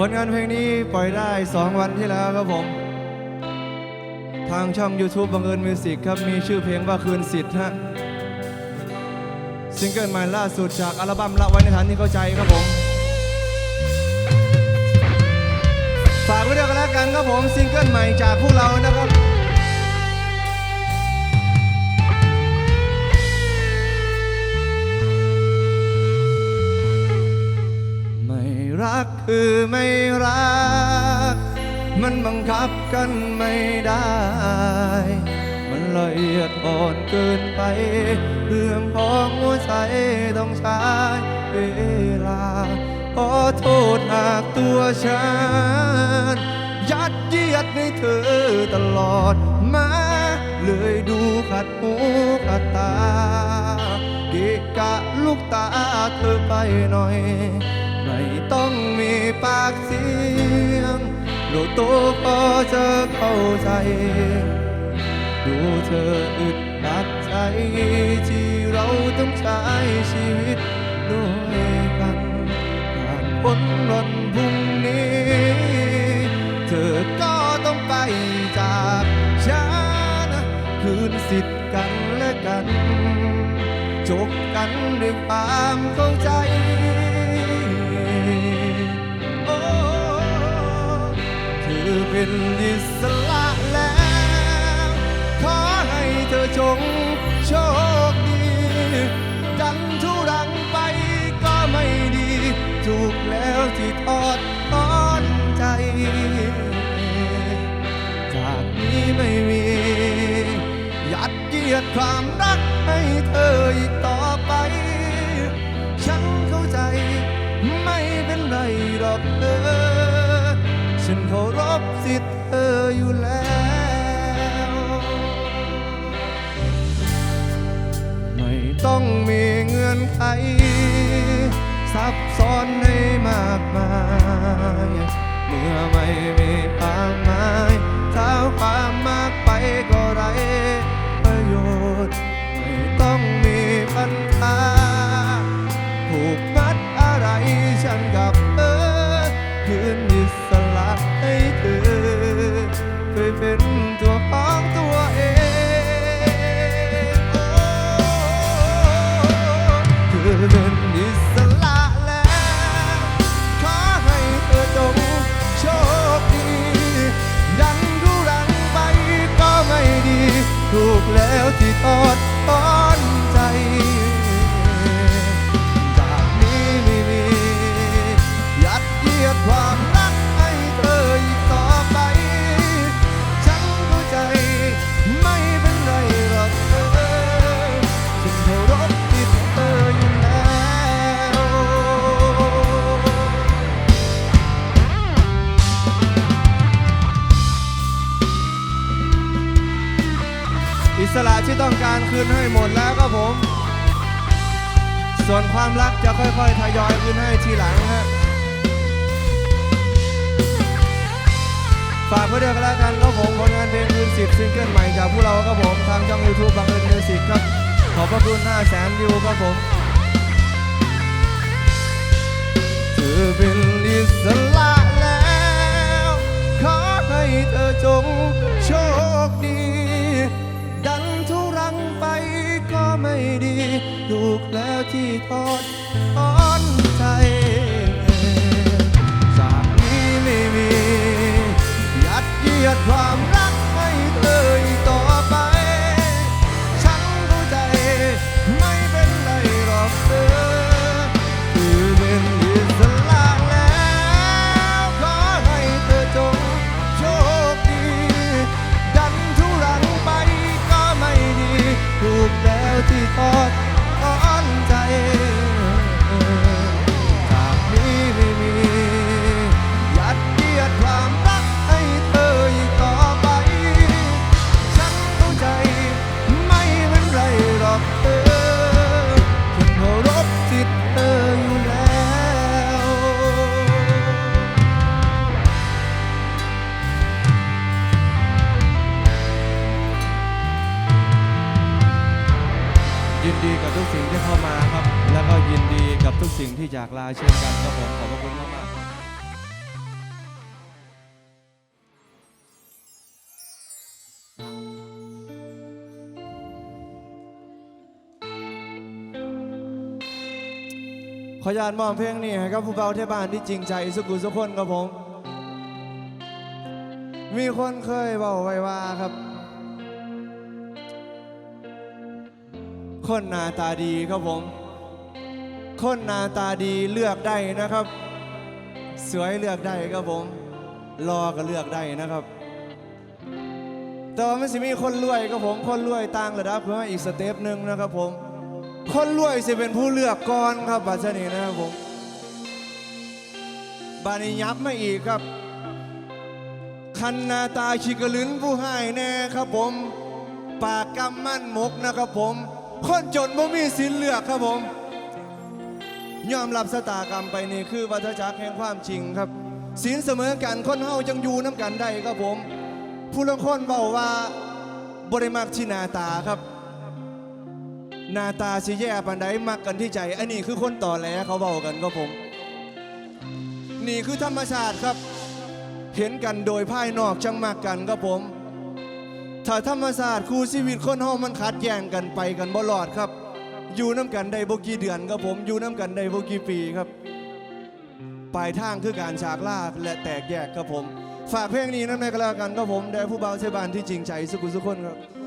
ผลงานเพลงนี้ปล่อยได้ 2 วันที่แล้วครับผม ทางช่อง YouTube บังเอิญมิวสิกครับ มีชื่อเพลงว่าคืนสิทธิ์ฮะซิงเกิลใหม่ล่าสุดจากอัลบั้มละไว้ในฐานที่เข้าใจครับผม ฝากไว้ด้วยกันแล้วกันครับผมซิงเกิลใหม่จากพวกเรานะ ไม่รัก มันบังคับกันไม่ได้ มันละเอียดอ่อนเกินไป เรื่องของหัวใจต้องใช้เวลาขอโทษหากตัวฉัน ยัดเยียดในเธอตลอดมาเลยดูขัดหูขัดตา เกะกะลูกตาเธอไปหน่อย ไม่ต้องมีปากเสียงเราโตพอจะเข้าใจ ดูเธออึดอัดใจ ที่เราต้องใช้ชีวิตด้วยกันผ่านพ้นวันพรุ่งนี้ เธอก็ต้องไปจากฉันคืนสิทธิ์กันและกัน จบกันด้วยความเข้าใจ เป็นอิสระแล้ว ขอให้เธอจงโชคดี ดันทุรังไปก็ไม่ดี ถูกแล้วที่ทอดถอนใจ จากนี้ไม่มี ยัดเยียดความรักให้เธออีกต่อ ต้องมีเงื่อนไข ซับซ้อนให้มากมาย เมื่อไม่มีปามหมายถ้าความมากไปก็ไรประโยชน์ ไม่ต้อง แล้วที่ทอด อิสระที่ต้องการคืนให้หมดแล้วครับผม ส่วนความรักจะค่อยๆทยอยคืนให้ทีหลังฮะฝากไว้ด้วยกันแล้วกันครับผมผลงานเพลงคืนสิบซิงเกิลใหม่จากพวกเราครับผม ทางช่อง YouTube บังเอิญมิวสิกครับ ขอบพระคุณ5แสนวิวครับผมเธอเป็นอิสระแล้ว ขอให้เธอจงโชคดี ก็ไม่ดีถูกแล้วที่ทอดทอนใจจากนี้ไม่มี ยัดเยียดความรัก แขออนุญาตมอบเพลงนี้ให้กับผู้เบาเทศบาลที่จริงใจสุกุสุกคนครับผม มีคนเคยบอกไว้ว่าครับ คนหน้าตาดีครับผม คนหน้าตาดีเลือกได้นะครับ สวยเลือกได้ครับผม รอก็เลือกได้นะครับ แต่ว่ามันสิมีคนรวยครับผม คนรวยต่างระดับเพื่ออีกสเต็ปหนึ่งนะครับผม คนรวยสิเป็นผู้เลือกก่อนครับบัดนี้นะครับผมบานิยับมาอีกครับ คันนาตาชิกลืนผู้ให้แน่ครับผม ปากกำมั่นมกนะครับผม คนจนบ่มีสินเลือกครับผม ยอมรับสตากรรมไปนี่คือวัฏจักรแห่งความจริงครับศีลเสมอกันคนเฮาจังอยู่น้ำกันได้ครับผม ผู้ลางคนเบาว่าบริมักที่นาตาครับ หนาตาสิแย่ปันใดมักกันที่ใจอันนี้คือคนต่อแหลเขาเบากันครับผม นี่คือธรรมชาติครับ เห็นกันโดยภายนอกจังมากกันครับผม ถ้าธรรมศาสตร์คู่ชีวิตคนเฮามันขัดแย้งกันไปกันบ่รอดครับ อยู่น้ำกันได้บ่กี่เดือนครับผม อยู่น้ำกันได้บ่กี่ปีครับปลายทางคือการฉากลาและแตกแยกครับผม ฝากเพลงนี้นั่นในก็แล้วกันครับผมแด่ผู้เบาเชบานที่จริงใจสุขุสุขคนครับ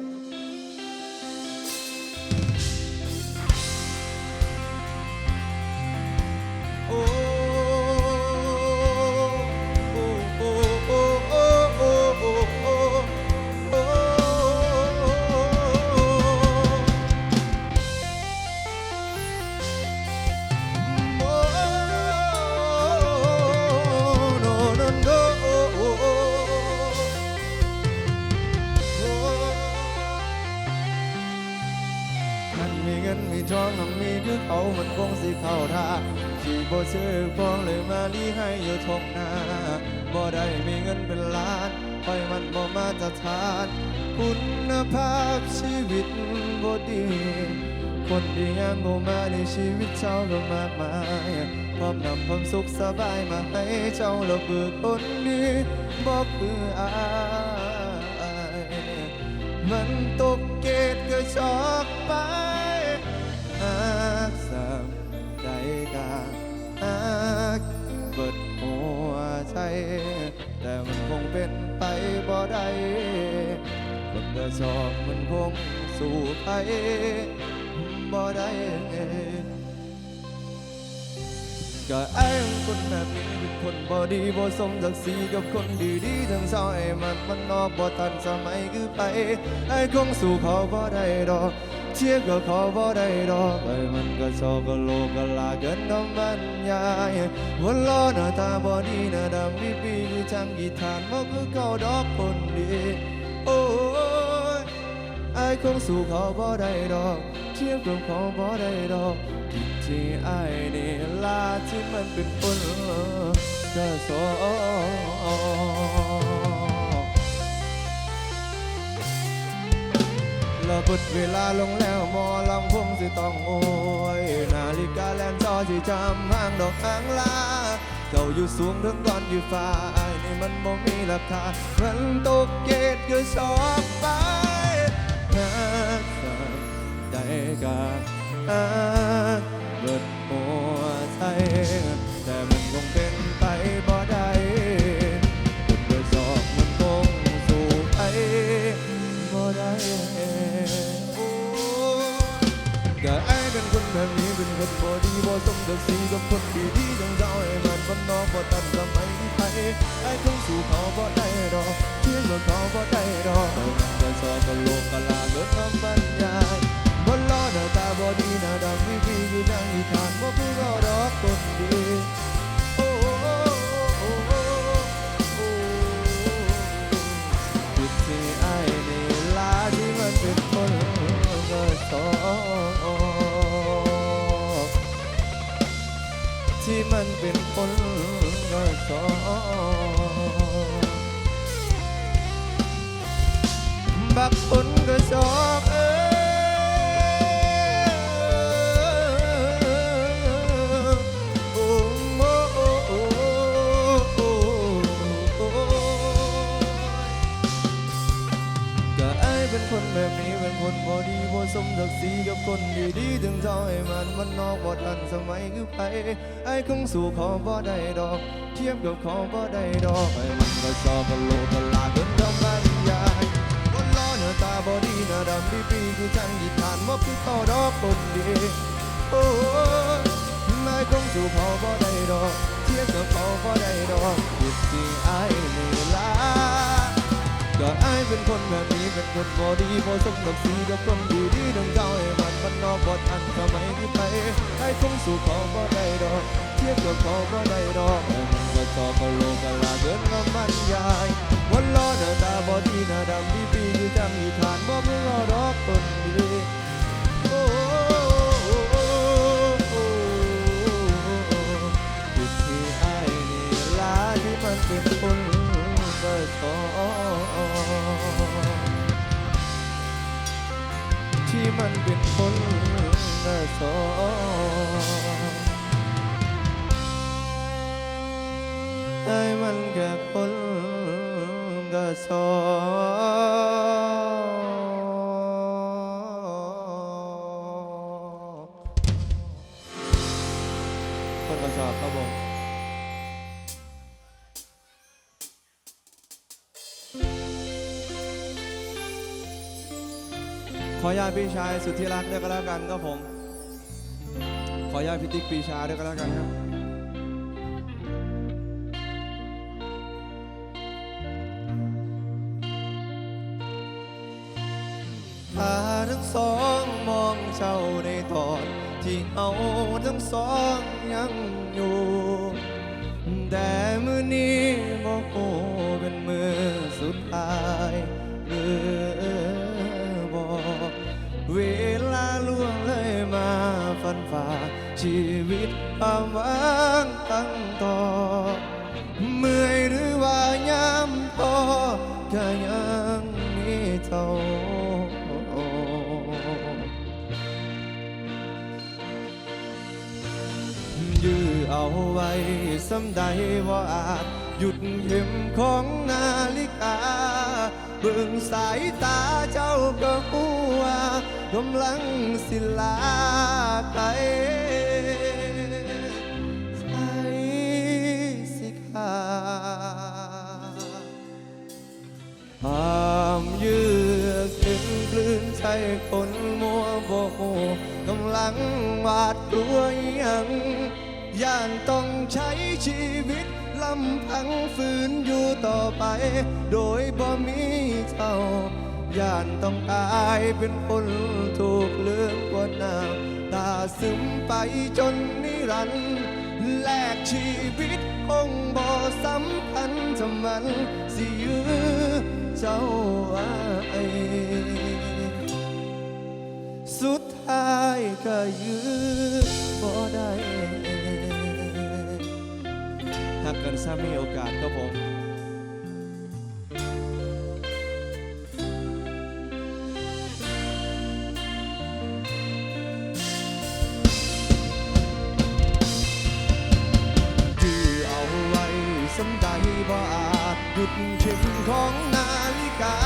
งสิเข้าท่าขี่บ่ซื้อฟองเลยมาลีให้อยู่ทงหน้าบ่ได้มีเงินเป็นล้านไปมันบ่มาตรฐาน คุณภาพชีวิตบ่ดี คนดีงามบ่มาในชีวิตเจ้าก็มากมายพร้อมนำความสุขสบายมาให้เจ้าเราเบื่อคนดีบ่คืออายมันตกเกตก็ชอกไปอา มใจกาอักเบิดหัวใจ แต่มันคงเป็นไปบ่ได้คนก็ชอบมันคงสู่ไปบ่ได้ก็ไอ้คนแบบนี้เป็นคนบอดีบ่สมศักดิ์ศรีกับคนดีๆทั้งสองไอ้มันมันนอกบ่ทันสมัยคือไปไอ้คงสู่เขาบ่ได้ดอก เทียกับเขาบ่ได้ดอกไอ้มันก็ชอบก็โลกก็ลาเกินคำบรรยายวันล้อหน้าตาบ่ดีหน้าดำมีปีคือจังกีทานบ่คือเก่าดอกคนดีโอ้ยไอ้คงสู่เขาบ่ได้ดอก เทียบกับเขาบ่ได้ดอกผิดที่ไอ้นี่ลาที่มันเป็นคนกระสอ ละบทเวลาลงแล้วมอลำคงสิต้องโอยนาฬิกาแลนจอสิจำห้างดอกหางลาเจ้าอยู่สูงถึงก่อนอยู่ฟ้าไอ้นี่มันบ่มีราคาเงินตกเกตก็ชอบไปนักสักใดกาอักเบิดหัวใจแต่มันคงเป็น นี้เป็นคนบ่ดีบ่สมกับสีกับคนดีดีๆจังเจ้าให้มันคนนอกบ่ตันสมัยไปไอ้คงสู่เขาบ่ได้ดอกเทียงว่าเขาบ่ได้ดอกเขาจะชอบก็โลกกะลาเกิดคำบรรยายบ่ล้อหน้าตาบ่ดีหน้าดำวิวีอยู่ดังอีทานบ่คือก็ดอกคนดี มันเป็นคนก็ชองบักคนก็สองเออ ไปไอ้คงสู่ขอบ่ได้ดอก เทียบกับขอบ่ได้ดอกไอ้มันก็ชอบกะโลกะลาเกินคำบรรยายคนล้อเนื้อตาบอดีหน้าดำปีปีคือจังดีทานว่าคือต่อดอกคนดีโอ้ยนายคงสู่ขอบ่ได้ดอก เทียบกับขอบ่ได้ดอก คนแบบนี้เป็นคนบ่ดีบ่สมกับสีกับคนดีดีดังเจ้าให้มันมันนอกบ่ทันสมัยนี้ไปไอ้คงสู่เขาบ่ได้ดอกเทียบกับเขาบ่ได้ดอกแต่มันก็ชอบกะโลกะลาเกินคำบรรยายวันล้อหน้าตาบ่ดีหน้าดำปีปีคือจังอีทานบ่คือรอดอกคนดีโอ้ที่ไอ้นี่ลาที่มันเป็นคนเบิดทอง ที่มันเป็นคนเบิดทองไอ้มันแค่คนกระสอ ญาตพี่ชายสุดที่รักด้วยก็แล้วกันครับผม ขออนุญาตพี่ติ๊กปีชาด้วยก็แล้วกันครับตาทั้งสองมองเจ้าในตอนที่เอาทั้งสองยังอยู่ แต่มือนี้บอกโอเป็นมือสุดท้าย ฟันฝ่าชีวิตความหวังตั้งต่อ เมื่อยหรือว่าย้ำพอก็ยังมีเท่ายื้อเอาไว้สำใดว่าอาจ หยุดเข็มของนาฬิกา เบิ่งสายตาเจ้าก็หัว กำลังสิลาไปใช้สิขาดห้ามเยือกถึงกลืนใจคนมัวโบโหกำลังหวาดกลัวอหยังย่านต้องใช้ชีวิตลำพังฝืนอยู่ต่อไป โดยบ่มีเท่า ย่านต้องตายเป็นคนถูกเลือกกว่าน้ำตาซึมไปจนนิรันดร์แลกชีวิตคงบ่สำคัญจะมันสิยื้อเจ้าไว้สุดท้ายก็ยื้อบ่ได้หากกันซ้ำมีโอกาสก็ผม จุดเข็มของนาฬิกา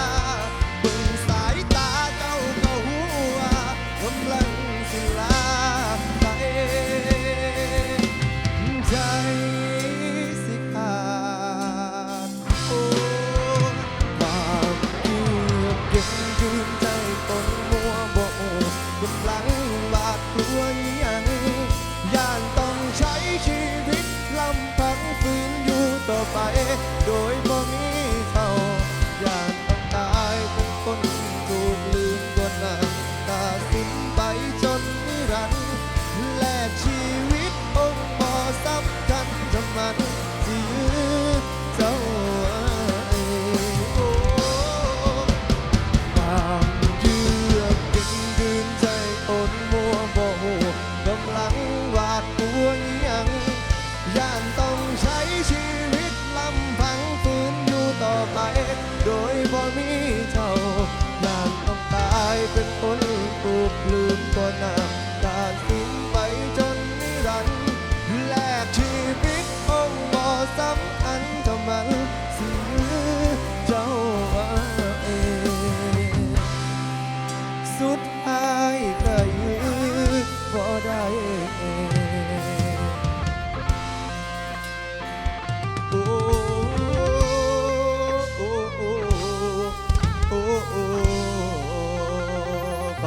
เบิ่งสายตาเจ้าก็หัวกำลังสิลาไปใจสิขาดโอ้ความเยือกเย็นยืนใจคนมัวบ่โอกำลังบาดกลัวยังย่านต้องใช้ชีวิตลำพังฝืนอยู่ต่อไปโดย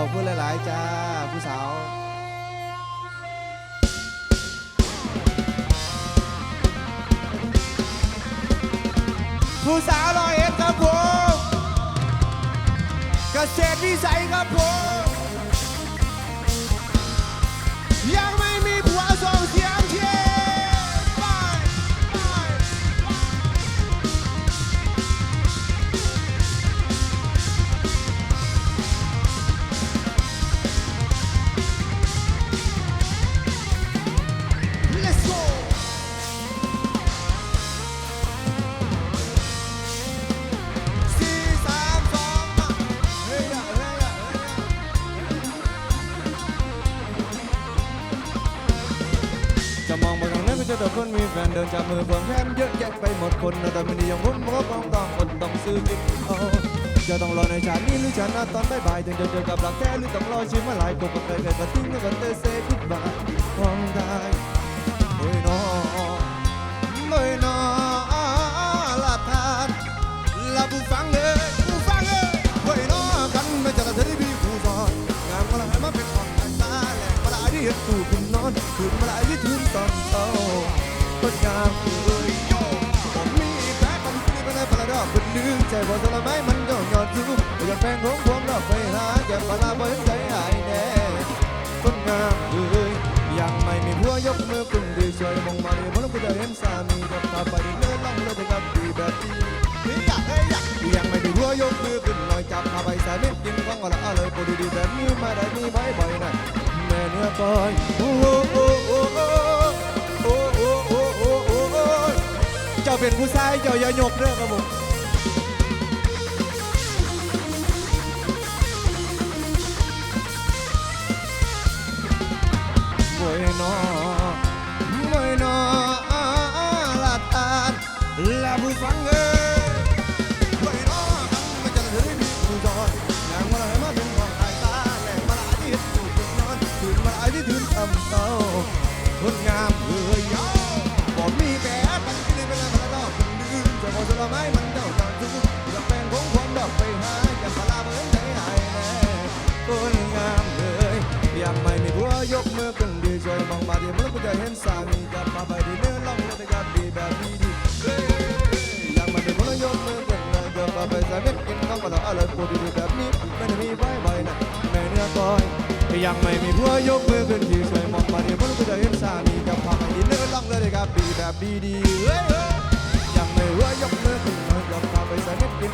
ขอบคุณหลาย ๆ จ้า ผู้สาวผู้สาวรอยเอ็ดครับผม เกษตรวิสัยครับผม จับมือเพื่อแค้นเยอะแยะไปหมดคนแต่ไม่ได้ยังผมบอกว่าต้องต้องอดต้องซื้อกินเอาจะต้องรอในชาตินี้หรือชาติหน้าตอนบ่ายๆถึงจะเจอกับรักแท้หรือต้องรอชิมมาหลายคนก็เคยเคยก็ทิ้งแล้วก็เตะเซกุดบายมองได้เฮ้ยน้อเฮ้ยน้อลาทานลาผู้ฟังเอ้ยผู้ฟังเอ้ยเฮ้ยน้องกันไม่จะละเธอได้มีผู้สอนงานมาละให้มาเป็นของทางตาแหลกมาละที่เห็นตู่ขึ้นนอนขึ้นมาละที่ ผมมีแพ้กันที่เป็นในพระดอกเป็นลืมใจพอสละไม้มันก็ยอดสู้อยากแฟนของผมดอกไปหาแก่ปลาบ่เห็นใจหายแน่คนงามเอ้ยยังไม่มีผัวยกมือขึ้นดีช่วยมองมาดีเพราะเราจะเห็นสามีกับตาไปเลื่อล่องเลยกับดีแบบนี้เฮ้ยอยากเฮ้อยากยังไม่มีผัวยกมือขึ้นหน่อยจับพาไปสายเม็ดกินของอะไรเลยพอดีๆแบบนี้มาได้มีบ่อยๆนะแม่เนื้อก้อยโอ้ เป็นผู้ชายเจ้าอย่าหยกเด้อครับผมโวยนอโวยนอลาตาดลาผู้ฟังเอ้โวยนอกันมันจเลยมีผู้จอยอย่างมาเลยมาเป็นของสายตาแหลงมาลายที่ถูกนอนถึงมาลายที่ถึงตำเต้า จะเห็นสามีกับมาไปดีเนื้อลองเลยกับดีแบบดีดียังไม่มีผัวยกมือขึ้นเลยกลับมาไปสามีกินข้าวก็เราอะไรพูดดีแบบนี้ไม่ได้มีใบใบนะแม่เนื้อก้อยยังไม่มีผัวยกมือขึ้นดีช่วยมองมาดีมันก็จะเห็นสามีกลับมาไปดีเนื้อล่องเลยครับดีแบบดีดีเฮ้ยยังไม่ผัวยกมือขึ้นกลับมาไปสามีกิน